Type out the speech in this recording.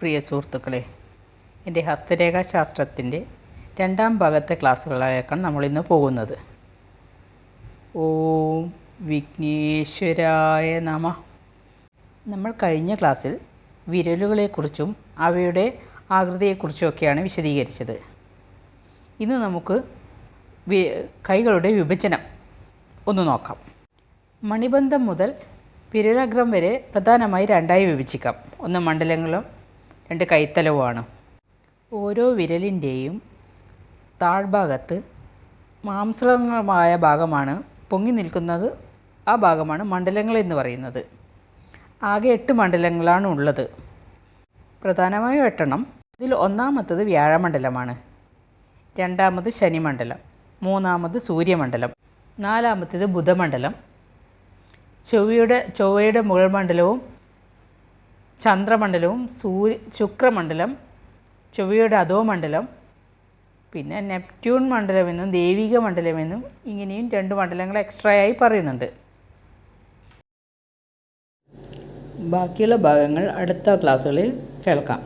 പ്രിയ സുഹൃത്തുക്കളെ എന്റെ ഹസ്തരേഖാശാസ്ത്രത്തിന്റെ രണ്ടാം ഭാഗത്തെ ക്ലാസ്സുകളിലേക്കാണ് നമ്മളിന്ന് പോകുന്നത്. ഓം വിഘ്നേശ്വരായ നമ. നമ്മൾ കഴിഞ്ഞ ക്ലാസ്സിൽ വിരലുകളെക്കുറിച്ചും അവയുടെ ആകൃതിയെക്കുറിച്ചുമൊക്കെയാണ് വിശദീകരിച്ചത്. ഇന്ന് നമുക്ക് കൈകളുടെ വിഭജനം ഒന്ന് നോക്കാം. മണിബന്ധം മുതൽ വിരലഗ്രം വരെ പ്രധാനമായി രണ്ടായി വിഭജിക്കാം. ഒന്ന് മണ്ഡലങ്ങളും രണ്ട് കൈത്തലവുമാണ്. ഓരോ വിരലിന്റെയും താഴ്ഭാഗത്ത് മാംസളമായ ഭാഗമാണ് പൊങ്ങി നിൽക്കുന്നത്. ആ ഭാഗമാണ് മണ്ഡലങ്ങൾ എന്ന് പറയുന്നത്. ആകെ എട്ട് മണ്ഡലങ്ങളാണ് ഉള്ളത്. പ്രധാനമായും എട്ടെണ്ണം ഇതിൽ ഒന്നാമത്തത് വ്യാഴമണ്ഡലമാണ്. രണ്ടാമത് ശനിമണ്ഡലം. മൂന്നാമത് സൂര്യമണ്ഡലം. നാലാമത്തേത് ബുധമണ്ഡലം. ചൊവ്വയുടെ ചൊവ്വയുടെ മുകൾ മണ്ഡലവും ചന്ദ്രമണ്ഡലവും സൂര്യ ശുക്രമണ്ഡലം ചൊവ്വയുടെ അധോമണ്ഡലം പിന്നെ നെപ്റ്റ്യൂൺ മണ്ഡലമെന്നും ദൈവിക മണ്ഡലമെന്നും ഇങ്ങനെയും രണ്ട് മണ്ഡലങ്ങൾ എക്സ്ട്രാ ആയി പറയുന്നുണ്ട്. ബാക്കിയുള്ള ഭാഗങ്ങൾ അടുത്ത ക്ലാസ്സുകളിൽ കേൾക്കാം.